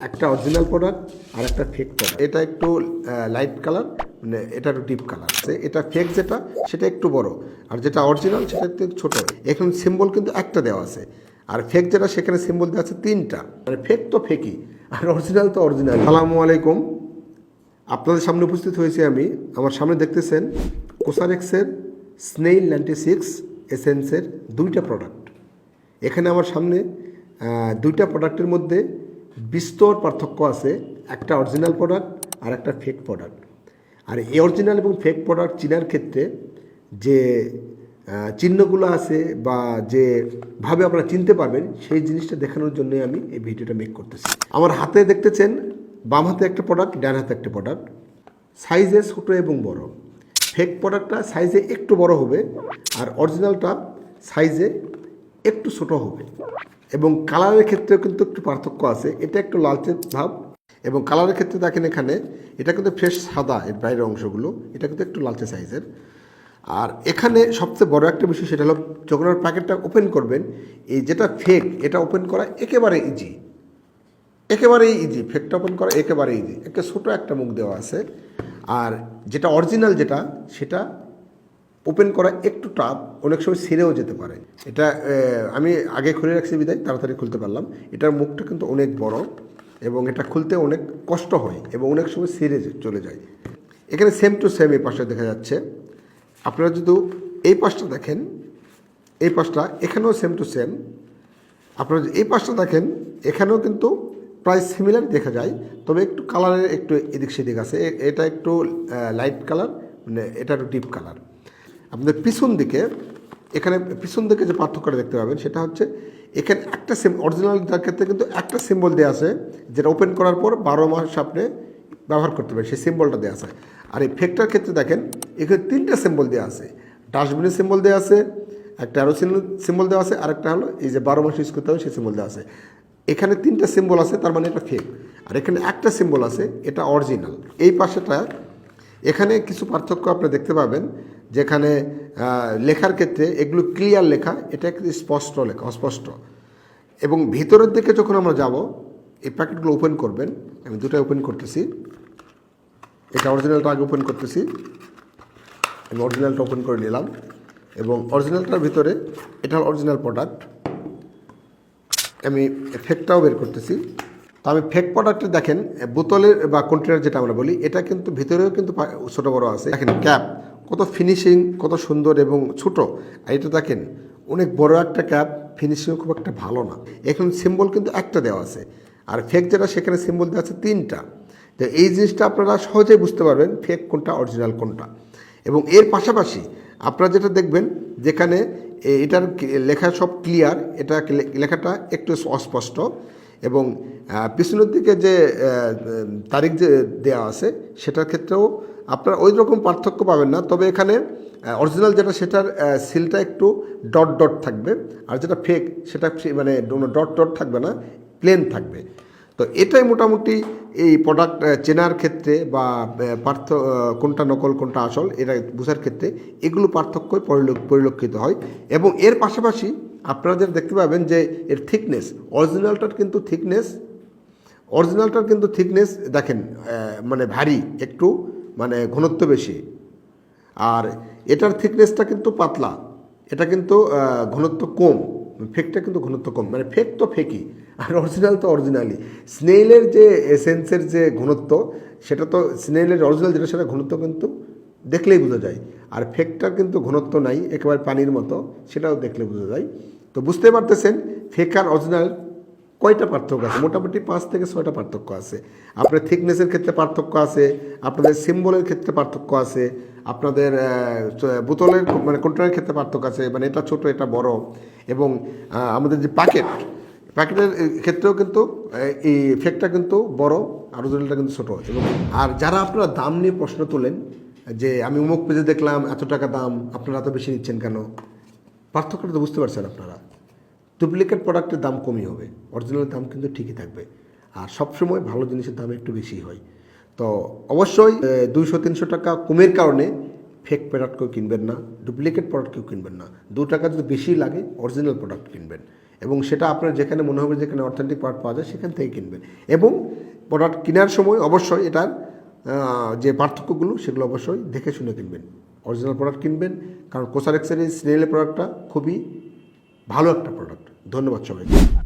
একটা original product আর একটা fake product এটা একটু লাইট কালার মানে এটা একটু ডিপ কালার এটা ফেক যেটা, সেটা একটু বড়। আর যেটা অরিজিনাল সেটা একটু ছোট। এখানে সিম্বল কিন্তু একটা দেওয়া আছে। আর ফেক যেটা, সেখানে সিম্বল দেওয়া আছে তিনটা। মানে ফেক তো ফেকই আর অরিজিনাল তো অরিজিনাল সালামু আলাইকুম। আপনাদের সামনে উপস্থিত হয়েছি আমি। আমার সামনে দেখতেছেন কোসারেক্সের স্নেইল নাইনটি সিক্স এসেন্সের দুইটা প্রোডাক্ট এখানে আমার সামনে দুইটা প্রোডাক্টের মধ্যে বিস্তর পার্থক্য আছে একটা অরিজিনাল প্রোডাক্ট আর একটা ফেক প্রোডাক্ট আর এই অরিজিনাল এবং ফেক প্রোডাক্ট চিনার ক্ষেত্রে যে চিহ্নগুলো আছে বা যে ভাবে আপনারা চিনতে পারবেন, সেই জিনিসটা দেখানোর জন্য আমি এই ভিডিওটা মেক করতেছি। আমার হাতে দেখতেছেন, বাম হাতে একটা প্রোডাক্ট ডান হাতে একটা প্রোডাক্ট সাইজে ছোটো এবং বড়। ফেক প্রোডাক্টটা সাইজে একটু বড় হবে, আর অরিজিনালটা সাইজে একটু ছোট হবে। এবং কালারের ক্ষেত্রেও কিন্তু একটু পার্থক্য আছে। এটা একটু লালচে ভাব এবং কালারের ক্ষেত্রে দেখেন এখানে, এটা কিন্তু ফ্রেশ সাদা এর বাইরের অংশগুলো, এটা কিন্তু একটু লালচে সাইজের। আর এখানে সবচেয়ে বড় একটা বিষয় সেটা হলো, যখন আপনার প্যাকেটটা ওপেন করবেন, এই যেটা ফেক এটা ওপেন করা একেবারে ইজি একেবারেই ইজি ফেকটা ওপেন করা একেবারে ইজি একটা ছোটো একটা মুখ দেওয়া আছে। আর যেটা অরিজিনাল যেটা, সেটা ওপেন করা একটু টাফ অনেক সময় সেরেও যেতে পারে। এটা আমি আগে খুলে রাখছি বিদায়, তাড়াতাড়ি খুলতে পারলাম। এটার মুখটা কিন্তু অনেক বড় এবং এটা খুলতে অনেক কষ্ট হয় এবং অনেক সময় যে- চলে যায়। এখানে সেম টু সেম এই পাশে দেখা যাচ্ছে। আপনারা যদি এই পাশটা দেখেন, এই পাশটা এখানেও সেম টু সেম আপনারা এই পাশটা দেখেন, এখানেও কিন্তু প্রায় সিমিলার দেখা যায়। তবে একটু কালারের একটু এদিক সেদিক আছে এটা একটু লাইট কালার মানে এটা একটু ডিপ কালার আপনাদের পিছন দিকে, এখানে পিছন দিকে যে পার্থক্যটা দেখতে পাবেন, সেটা হচ্ছে এখানে একটা সিম অরিজিনালটার ক্ষেত্রে কিন্তু একটা সিম্বল দেওয়া আছে, যেটা ওপেন করার পর বারো মাস আপনি ব্যবহার করতে পারেন, সেই সিম্বলটা দেওয়া আছে। আর এই ফেকটার ক্ষেত্রে দেখেন, এখানে তিনটা সিম্বল দেওয়া আছে। ডাস্টবিনের সিম্বল দেওয়া আছে, একটা আরও সিম্বল দেওয়া আছে, আরেকটা হলো এই যে বারো মাস ইউজ করতে হবে, সেই সিম্বল দেওয়া আছে। এখানে তিনটা সিম্বল আছে, তার মানে এটা ফেক আর এখানে একটা সিম্বল আছে, এটা অরিজিনাল এই পাশেটা, এখানে কিছু পার্থক্য আপনি দেখতে পাবেন যেখানে লেখার ক্ষেত্রে এগুলো ক্লিয়ার লেখা, এটা একটু স্পষ্ট লেখা, অস্পষ্ট। এবং ভিতরের দিকে যখন আমরা যাব, এই প্যাকেটগুলো ওপেন করবেন। আমি দুটো ওপেন করতেছি। এটা অরিজিনালটা আগে ওপেন করতেছি। আমি অরিজিনালটা ওপেন করে নিলাম। এবং অরিজিনালটার ভিতরে, এটা অরিজিনাল প্রোডাক্ট আমি ফেকটাও বের করতেছি। তো আমি ফেক প্রোডাক্টে দেখেন, বোতলের বা কন্টেনার যেটা আমরা বলি, এটা কিন্তু ভিতরেও কিন্তু ছোট বড় আছে। দেখেন ক্যাপ কত ফিনিশিং কত সুন্দর এবং ছোট। আর এটা দেখেন, অনেক বড় একটা ক্যাপ ফিনিশিং খুব একটা ভালো না। এখন সিম্বল কিন্তু একটা দেওয়া আছে। আর ফেক যেটা, সেখানে সিম্বল দেওয়া আছে তিনটা। তো এই জিনিসটা আপনারা সহজেই বুঝতে পারবেন ফেক কোনটা অরিজিনাল কোনটা। এবং এর পাশাপাশি আপনারা যেটা দেখবেন, যেখানে এটার লেখা সব ক্লিয়ার এটা লেখাটা একটু অস্পষ্ট। এবং পিছনের দিকে যে তারিখ যে, দেওয়া আছে, সেটার ক্ষেত্রেও আপনারা ওই রকম পার্থক্য পাবেন না। তবে এখানে অরিজিনাল যেটা সেটার সিলটা একটু ডট ডট থাকবে। আর যেটা ফেক সেটা মানে ডট ডট থাকবে না প্লেন থাকবে। তো এটাই মোটামুটি এই প্রোডাক্ট চেনার ক্ষেত্রে বা পার্থ কোনটা নকল, কোনটা আসল, এটা বোঝার ক্ষেত্রে এগুলো পার্থক্যই পরিলক্ষিত হয়। এবং এর পাশাপাশি আপনারা যেটা দেখতে পাবেন যে এর থিকনেস অরিজিনালটার কিন্তু থিকনেস অরিজিনালটার কিন্তু থিকনেস দেখেন মানে ভারী একটু। মানে ঘনত্ব বেশি। আর এটার থিকনেসটা কিন্তু পাতলা। এটা কিন্তু ঘনত্ব কম। ফেকটা কিন্তু ঘনত্ব কম। মানে ফেক তো ফেকই আর অরিজিনাল তো অরিজিনালি স্নেইলের যে এসেন্সের যে ঘনত্ব, সেটা তো স্নেইলের অরিজিনাল যেটা, সেটা ঘনত্ব কিন্তু দেখলেই বোঝা যায়। আর ফেকটার কিন্তু ঘনত্ব নাই, একেবারে পানির মতো, সেটাও দেখলে বোঝা যায়। তো বুঝতে পারতেছেন ফেক আর অরিজিনাল কয়টা পার্থক্য আছে? মোটামুটি পাঁচ থেকে ছয়টা পার্থক্য আছে। আপনার থিকনেসের ক্ষেত্রে পার্থক্য আছে, আপনাদের সিম্বলের ক্ষেত্রে পার্থক্য আছে, আপনাদের বোতলের মানে কন্টেনারের ক্ষেত্রে পার্থক্য আছে মানে এটা ছোট, এটা বড়। এবং আমাদের যে প্যাকেট প্যাকেটের ক্ষেত্রেও কিন্তু এই ফেকটা কিন্তু বড়, আর ওজনটা কিন্তু ছোটো। এবং, আর যারা আপনারা দাম নিয়ে প্রশ্ন তোলেন, যে আমি অমুক পেজে দেখলাম এত টাকা দাম, আপনারা এত বেশি নিচ্ছেন কেন? পার্থক্যটা তো বুঝতে পারছেন আপনারা। ডুপ্লিকেট প্রোডাক্টের দাম কমই হবে। অরিজিনালের দাম কিন্তু ঠিকই থাকবে। আর সবসময় ভালো জিনিসের দাম একটু বেশি হয়। তো অবশ্যই দুইশো, তিনশো টাকা কমের কারণে ফেক প্রোডাক্ট কেউ কিনবেন না ডুপ্লিকেট প্রোডাক্ট কেউ কিনবেন না। দু টাকা যদি বেশি লাগে অরিজিনাল প্রোডাক্ট কিনবেন। এবং সেটা আপনার যেখানে মনে হবে যেখানে অথেন্টিক প্রোডাক্ট পাওয়া যায়, সেখান থেকে কিনবেন। এবং প্রোডাক্ট কেনার সময় অবশ্যই এটার যে পার্থক্যগুলো, সেগুলো অবশ্যই দেখে শুনে কিনবেন। অরিজিনাল প্রোডাক্ট কিনবেন, কারণ কোসার এই স্নেলের প্রোডাক্টটা খুবই ভালো একটা প্রোডাক্ট ধন্যবাদ সবাইকে।